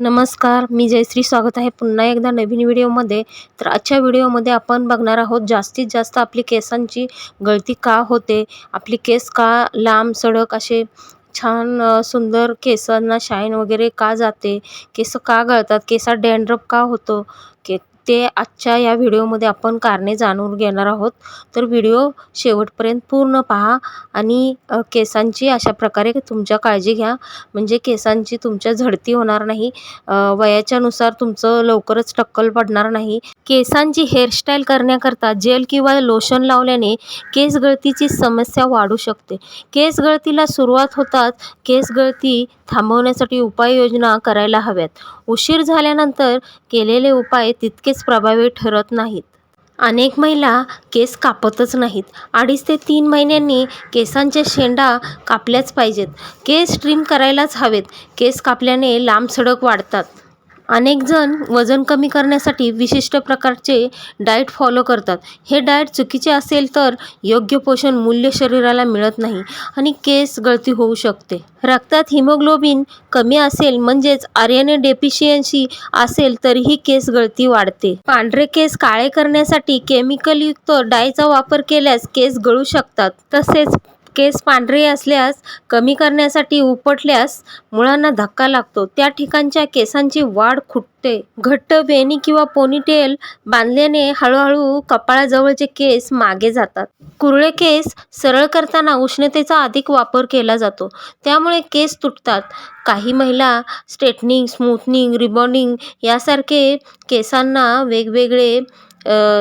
नमस्कार मी जयश्री. स्वागत आहे पुन्हा एकदा नवीन व्हिडिओमध्ये. तर आजच्या व्हिडिओमध्ये आपण बघणार आहोत जास्तीत जास्त आपली केसांची गळती का होते? आपली केस का लांब सडक असे छान सुंदर केसांना शाईन वगैरे का जाते? केस का गळतात? केसात डॅन्ड्रप का होतो? के ते आजच्या या व्हिडिओमध्ये आपण कारणे जाणून घेणार आहोत. तर व्हिडिओ शेवटपर्यंत पूर्ण पहा आणि केसांची अशा प्रकारे तुमच्या काळजी घ्या. म्हणजे केसांची तुमच्या झडती होणार नाही. वयाच्यानुसार तुमचं लवकरच टक्कल पडणार नाही. केसांची हेअरस्टाईल करण्याकरता जेल किंवा लोशन लावल्याने केस गळतीची समस्या वाढू शकते. केस गळतीला सुरुवात होताच केस गळती थांबवण्यासाठी उपाययोजना करायला हव्यात. उशीर झाल्यानंतर केलेले उपाय तितकेच प्रभावी ठरत नाहीत. अनेक महिला केस कापतच नाहीत. अडीच ते तीन महिन्यांनी केसांच्या शेंडा कापल्याच पाहिजेत. केस ट्रिम करायलाच हवेत. केस कापल्याने लांब सडक वाढतात. अनेक जण वजन कमी करण्यासाठी विशिष्ट प्रकारचे डाएट फॉलो करतात. हे डाएट चुकीचे असेल तर योग्य पोषण मूल्य शरीराला मिळत नाही आणि केस गळती होऊ शकते. रक्तात हिमोग्लोबिन कमी असेल म्हणजेच आर्यने डेफिशियन्सी असेल तरीही केस गळती वाढते. पांढरे केस काळे करण्यासाठी केमिकलयुक्त डायचा वापर केल्यास केस गळू शकतात. तसेच केस पांढरे असल्यास कमी करण्यासाठी उपटल्यास मुळांना धक्का लागतो. त्या ठिकाणच्या केसांची वाढ खुटते. घट्ट वेणी किंवा पोनीटेल बांधल्याने हळूहळू कपाळाजवळचे केस मागे जातात. कुरळे केस सरळ करताना उष्णतेचा अधिक वापर केला जातो. त्यामुळे केस तुटतात. काही महिला स्ट्रेटनिंग स्मूथनिंग रिबॉन्डिंग यासारखे केसांना वेगवेगळे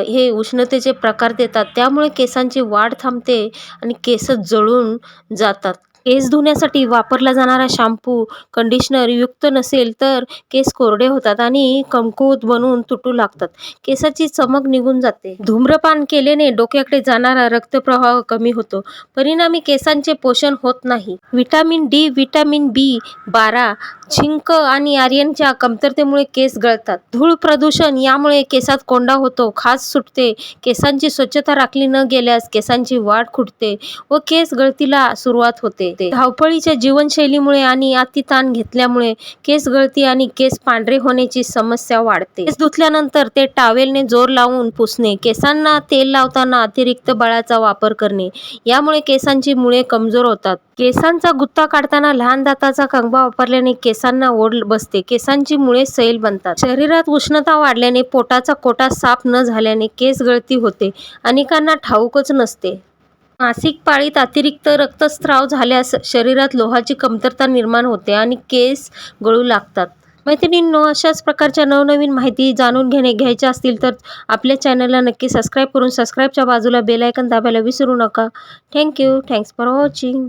हे उष्णतेचे प्रकार देतात. त्यामुळे केसांची वाढ थांबते आणि केस जळून जातात. केस धुण्यासाठी वापरला जाणारा शॅम्पू कंडिशनर युक्त नसेल तर केस कोरडे होतात आणि कमकुवत बनून तुटू लागतात. केसाची चमक निघून जाते. धूम्रपान केल्याने डोक्याकडे जाणारा रक्तप्रवाह कमी होतो. परिणामी केसांचे पोषण होत नाही. व्हिटॅमिन डी व्हिटॅमिन बी बारा झिंक आणि आर्यनच्या कमतरतेमुळे केस गळतात. धूळ प्रदूषण यामुळे केसात कोंडा होतो खाज सुटते केसांची स्वच्छता राखली न गेल्यास केसांची वाढ खुटते व केस गळतीला सुरुवात होते. धावपळीच्या जीवनशैलीमुळे आणि अतिताण घेतल्यामुळे केस गळती आणि केस पांढरे होण्याची समस्या वाढते. केस धुतल्यानंतर ते टावेलने जोर लावून पुसणे केसांना तेल लावताना अतिरिक्त बळाचा वापर करणे यामुळे केसांची मुळे कमजोर होतात. केसांचा गुत्ता काढताना लहान दाताचा कंगवा वापरल्याने केस केसांना ओढ बसते. केसांची मुळे सैल बनतात. शरीरात उष्णता वाढल्याने पोटाचा कोटा साफ न झाल्याने केस गळती होते. अनेकांना ठाऊकच नसते. मासिक पाळीत अतिरिक्त रक्तस्राव झाल्यास शरीरात लोहाची कमतरता निर्माण होते आणि केस गळू लागतात. मैत्रिणींनो अशाच प्रकारच्या नवनवीन माहिती जाणून घेणे घ्यायच्या असतील तर आपल्या चॅनलला नक्की सबस्क्राईब करून सबस्क्राईबच्या बाजूला बेलायकन दाबायला विसरू नका. Thank you. Thanks for watching.